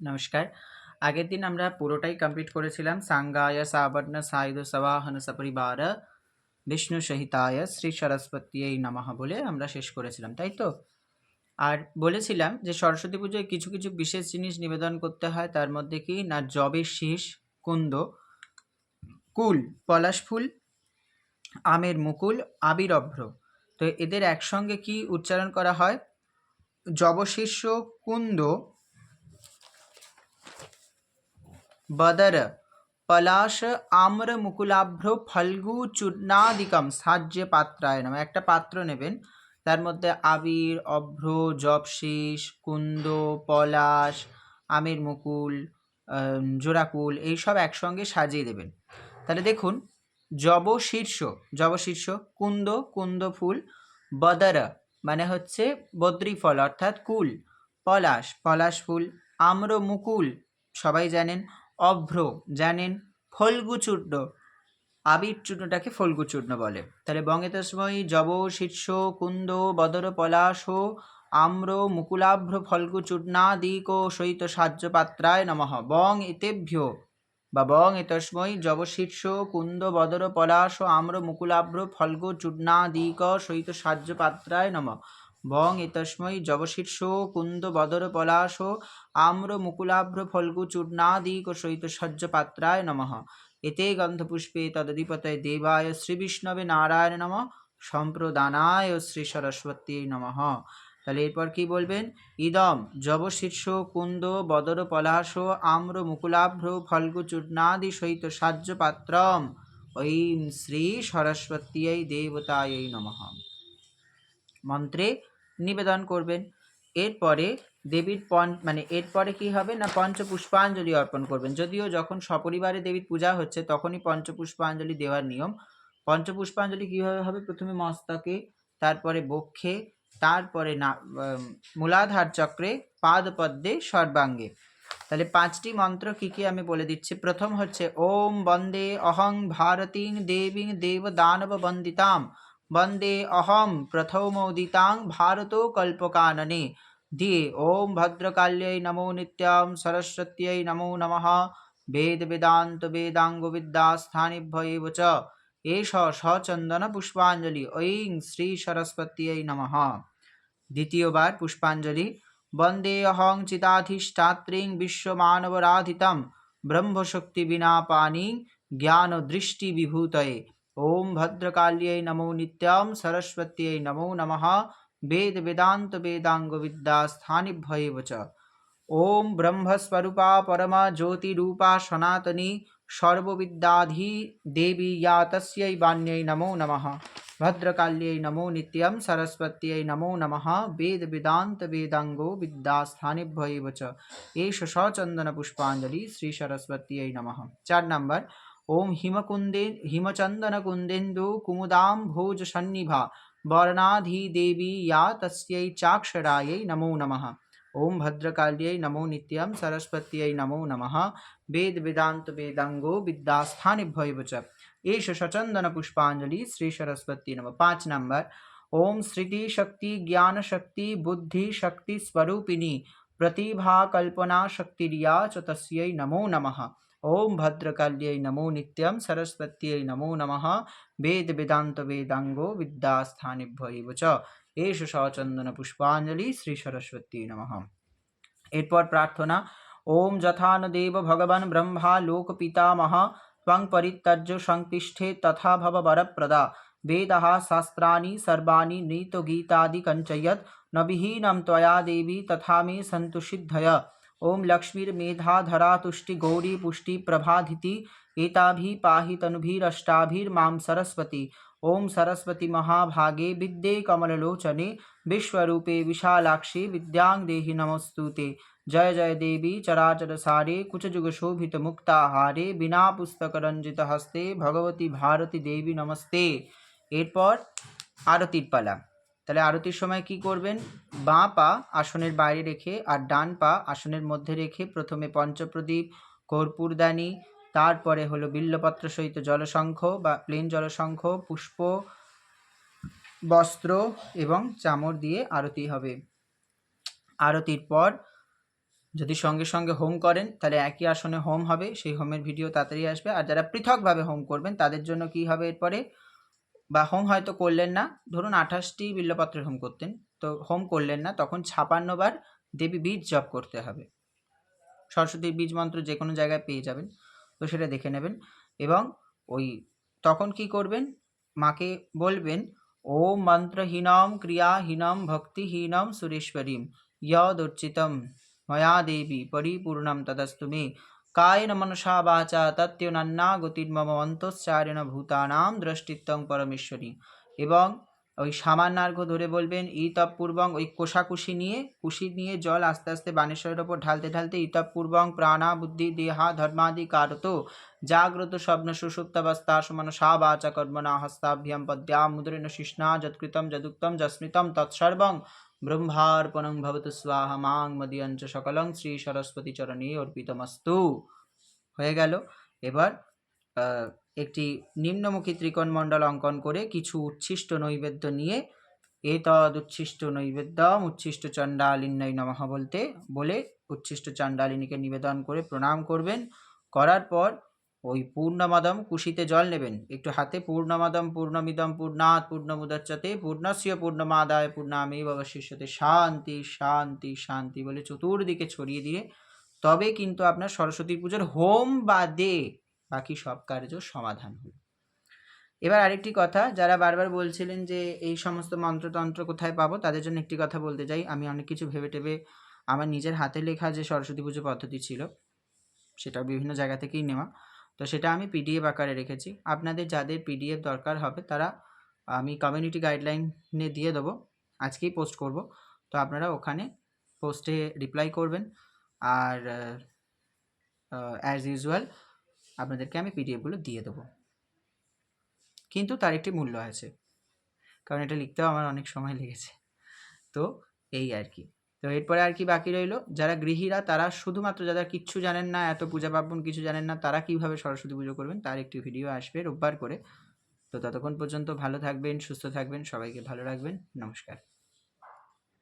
নমস্কার। আগের দিন আমরা পুরোটাই কমপ্লিট করেছিলাম। সাঙ্গায় সাবর্ণ সায়ুধ সবাহন সপরিবার বিষ্ণু সহিতায় শ্রী সরস্বতী নমঃ বলে আমরা শেষ করেছিলাম, তাই তো? আর বলেছিলাম যে সরস্বতী পুজোয় কিছু কিছু বিশেষ জিনিস নিবেদন করতে হয়, তার মধ্যে কি? না জবের শীষ, কুন্দ, কুল, পলাশ ফুল, আমের মুকুল আবির অভ্র তো এদের একসঙ্গে কি উচ্চারণ করা হয়? জবশীর্ষ, কুন্দ বদর পলাশ আম্র মুকুলাভ্র ফল্গু চূর্ণাদিকম সাহায্য পাত্রায় নামে একটা পাত্র নেবেন। তার মধ্যে আবির, অভ্র, জবশীষ, কুন্দ, পলাশ, আমের মুকুল জোড়াকুল এইসব একসঙ্গে সাজিয়ে দেবেন। তাহলে দেখুন জব শীর্ষ জব শীর্ষ কুন্দ কুন্দ ফুল, বদর মানে হচ্ছে বদ্রি ফল অর্থাৎ কুল, পলাশ পলাশ ফুল, আম্র, মুকুল, সবাই জানেন অভ্র, জানেন ফল্গু চূর্ণ আবির চূর্ণটাকে ফল্গু চূর্ণ বলে। তাহলে বঙ্গে তস্মৈ জব শীর্ষ কুন্দ, বদর, পলাশ, আম্র, মুকুলাভ্র ফল্গু চূর্ণাদিক সহিত সাহায্য পাত্রায় নমঃ। বং এতেভ্য বা বং এতস্মৈ জব শীর্ষ কুন্দ, বদর, পলাশ, আম্র, মুকুলাভ্র ফল্গু চূর্ণাদিক সহিত সাহায্য পাত্রায় নমঃ। বং এতস্মৈ জব শীর্ষ কুন্দ বদর পলাশ আম্র মুকুলাভ্র ফল্গু চূর্ণাদিক সহিত সহ্য পাত্রায় নমঃ। এতে গন্ধপুষ্পে তদধিপতয় দেবায় শ্রীবিষ্ণবে নারায়ণ নম। সম্প্রদানায় শ্রী সরস্বতী নমঃ। তাহলে এরপর কি বলবেন? ইদম জব শীর্ষ কুন্দ বদর পলাশ আম্র মুকুলাভ্র ফল্গু চূর্ণাদি সহিত সাহ্য পাত্রম। ঐম শ্রী সরস্বতী দেবতায় নমঃ। মন্ত্রে নিবেদন করবেন। এরপরে দেবীর পঞ্চ মানে এরপরে কি হবে না পঞ্চপুষ্পাঞ্জলি অর্পণ করবেন? যদিও যখন সপরিবারে দেবীর পূজা হচ্ছে তখনই পঞ্চপুষ্পাঞ্জলি দেওয়ার নিয়ম। পঞ্চপুষ্পাঞ্জলি কীভাবে হবে? প্রথমে মস্তকে, তারপরে বক্ষে, তারপরে না মূলাধার চক্রে, পাদপদ্মে, সর্বাঙ্গে। তাহলে পাঁচটি মন্ত্র কি কি আমি বলে দিচ্ছি? প্রথম হচ্ছে ওম বন্দে, অহং ভারতীং দেবীং দেব দানব বন্দিতাম। বন্দে অহম প্রথমোদিতাং ভারত কল্পকাননে দিয়ে ওম ভদ্রকাল্যై নমো নিত্যম সরস্বত্যৈ নমো নমঃ বেদ বেদান্ত বেদাঙ্গ বিদ্যাস্থানিভ্য এব চ এষ সচন্দন পুষ্পাঞ্জলি ঐং শ্রী সরস্বত্যৈ নমঃ দ্বিতীয়বার পুষ্পাঞ্জলি বন্দে অহং চিতাধিষ্ঠাত্রীং বিশ্বমানবরাধিতম ব্রহ্মশক্তি বিনা পানি জ্ঞান দৃষ্টি বিভূতয়ে ওম ভদ্রকাল্যై নমো নিত্যম সরস্বত্যৈ নমো নমঃ বেদ বেদান্ত বেদাঙ্গ বিদ্যা স্থানিভ্য এব চ ওম ব্রহ্মস্বরূপা পরমা জ্যোতিরূপা সনাতনী সর্ববিদ্যাধি দেবী या তস্यै বাণ্যై নমো নমঃ ভদ্রকাল্যై নমো নিত্যম সরস্বত্যৈ নমো নমঃ বেদ বেদান্ত বেদাঙ্গো বিদ্যাস্থানিভ্য এব চ এষ সচন্দন পুষ্পাঞ্জলি শ্রী ओम हिमकुंदे हिमचंदन कुंदेन्दु कुमुदाम्भोज सन्निभा वर्णाधी देवी या तस्यै चाक्षरायै नमो नमः। ओम भद्रकाल्यै नमो नित्यम सरस्वत्यै नमो नमः। वेद वेदांत वेदांगो विद्यास्थानिभ्य च। एष सचंदन पुष्पांजलि श्री सरस्वती नम। पाँच नंबर ओम श्रुति शक्ति ज्ञान शक्ति बुद्धि शक्ति स्वरूपिणी प्रतिभा कल्पना शक्तिरिया च नमो नमः। ওম ভদ্রকাল্যై নমো নিত্যম সরস্বত্যৈ নমো নমঃ বেদ বেদান্ত বেদাঙ্গো বিদ্যাস্থানিভ্যৈব চ এষ সচন্দন পুষ্পাঞ্জলি শ্রী সরস্বতী নমঃ এরপর প্রার্থনা ওম যথানদেব ভগবান ব্রহ্মা লোক পিতামহ ত্বং পরিত্যজ্য সংতিষ্ঠে তথা ভব বরপ্রদা বেদः শাস্ত্রাণি সর্বাণি नीतगीतादि कञ्चयत् न विहीनं त्वया देवी तथा मे सन्तु सिद्धय ॐ लक्ष्मीर्मेधाधरा तुष्टि गौरी पुष्टि प्रभाधिति एताभिः पाहि तनुभिरष्टाभिर्मां सरस्वती ॐ सरस्वती महाभागे विद्ये कमललोचने विश्वरूपे विशालाक्षि विद्यां देहि नमस्तु ते जय जय देवी चराचरसारे कुचजुगशोभितमुक्ताहारे বিনা পুস্তকরঞ্জিত হস্তে ভগবতী ভারতী দেবী নমস্তে এরপর আরতির পালা তাহলে আরতির সময় কি করবেন? বাঁ পা আসনের বাইরে রেখে আর ডান পা আসনের মধ্যে রেখে প্রথমে পঞ্চপ্রদীপ, কর্পূরদানি, তারপরে হলো বিল্লপত্র সহিত জলশঙ্খ বা প্লেন জলশঙ্খ, পুষ্প, বস্ত্র এবং চামর দিয়ে আরতি হবে। আরতির পর যদি সঙ্গে সঙ্গে হোম করেন, তাহলে একই আসনে হোম হবে। সেই হোমের ভিডিও তাড়াতাড়ি আসবে। আর যারা পৃথকভাবে হোম করবেন, তাদের জন্য কি হবে এরপরে? বা হোম হয়তো করলেন না। ধরুন আঠাশটি বিল্লপত্রের হোম করতেন, তো হোম করলেন না, তখন ছাপান্নবার দেবী বীজ জপ করতে হবে। সরস্বতীর বীজ মন্ত্র যে কোনো জায়গায় পেয়ে যাবেন, তো সেটা দেখে নেবেন। এবং ওই তখন কি করবেন? মাকে বলবেন, ওম মন্ত্রহীনম ক্রিয়াহীনম ভক্তিহীনম সুরেশ্বরীম ইয়দর্চিতম ময়া দেবী পরিপূর্ণম তদস্তুমে কায়েন মনসা বাচা তত্ত্বনান্না গতির্মম অন্তঃচারেণ ভূতানাম দৃষ্টিত্বং পরমেশ্বরী এবং ওই সামান্যার্ঘ ধরে বলবেন, ইতপূর্বং ওই কোষাকুষি নিয়ে, কুশি নিয়ে জল আস্তে আস্তে বানেশ্বরের ওপর ঢালতে ঢালতে ইতপূর্বং প্রাণা, বুদ্ধি, দেহা, ধর্মাদি, কারত, জাগ্রত, স্বপ্ন, সুসুপ্তাবস্থা সমান সা বাচা কর্মণা হস্তাভ্যাম পদ্যাম মুদ্রেণ, শিষ্ণা, যৎকৃতম, যদুক্তম, যস্মৃতম, তৎসর্বং ব্রহ্মার্পণং ভবতু স্বাহা মাং মদিয়ঞ্চ সকলং শ্রী সরস্বতী চরণে অর্পিতমস্তু হয়ে গেল। এবার একটি নিম্নমুখী ত্রিকোণ মণ্ডল অঙ্কন করে কিছু উচ্ছিষ্ট নৈবেদ্য নিয়ে এতদ উচ্ছিষ্ট নৈবেদ্যম, উচ্ছিষ্ট চণ্ডালিন্যই নমঃ বলতে বলে উচ্ছিষ্ট চণ্ডালিনীকে নিবেদন করে প্রণাম করবেন। করার পর ওই পূর্ণমাদম কুশিতে জল নেবেন। একটু হাতে পূর্ণমাদম, পূর্ণমিদম, পূর্ণাৎ, পূর্ণমুদচ্যতে, পূর্ণস্য, পূর্ণমাদায়, পূর্ণামেব অবশিষ্যতে শান্তি শান্তি শান্তি বলে চতুর্দিকে ছড়িয়ে দিয়ে তবে কিন্তু আপনার সরস্বতী পুজোর হোম বাদে বাকি সব কার্য সমাধান হলো এবার আরেকটি কথা, যারা বারবার বলছিলেন যে এই সমস্ত মন্ত্রতন্ত্র কোথায় পাবো, তাদের জন্য একটি কথা বলতে চাই। আমি অনেক কিছু ভেবে টেবে আমার নিজের হাতে লেখা যে সরস্বতী পুজো পদ্ধতি ছিল, সেটা বিভিন্ন জায়গা থেকেই নেওয়া। তো সেটা আমি পিডিএফ আকারে রেখেছি। আপনাদের যাদের পিডিএফ দরকার হবে, তারা আমি কমিউনিটি গাইডলাইনে দিয়ে দেবো। আজকেই পোস্ট করব। তো আপনারা ওখানে পোস্টে রিপ্লাই করবেন। আর অ্যাজ ইউজুয়াল আপনাদেরকে আমি পিডিএফগুলো দিয়ে দেবো। কিন্তু তার একটি মূল্য আছে। কারণ এটা লিখতেও আমার অনেক সময় লেগেছে। তো এই আর কি। তো এরপরে আর কি বাকি রইল? যারা গৃহীরা, তারা শুধুমাত্র যারা কিচ্ছু জানেন না, এত পূজা পার্বণ কিছু জানেন না, তারা কীভাবে সরস্বতী পুজো করবেন? তার একটি ভিডিও আসবে রোববার করে। তো ততক্ষণ পর্যন্ত ভালো থাকবেন, সুস্থ থাকবেন, সবাইকে ভালো রাখবেন। নমস্কার।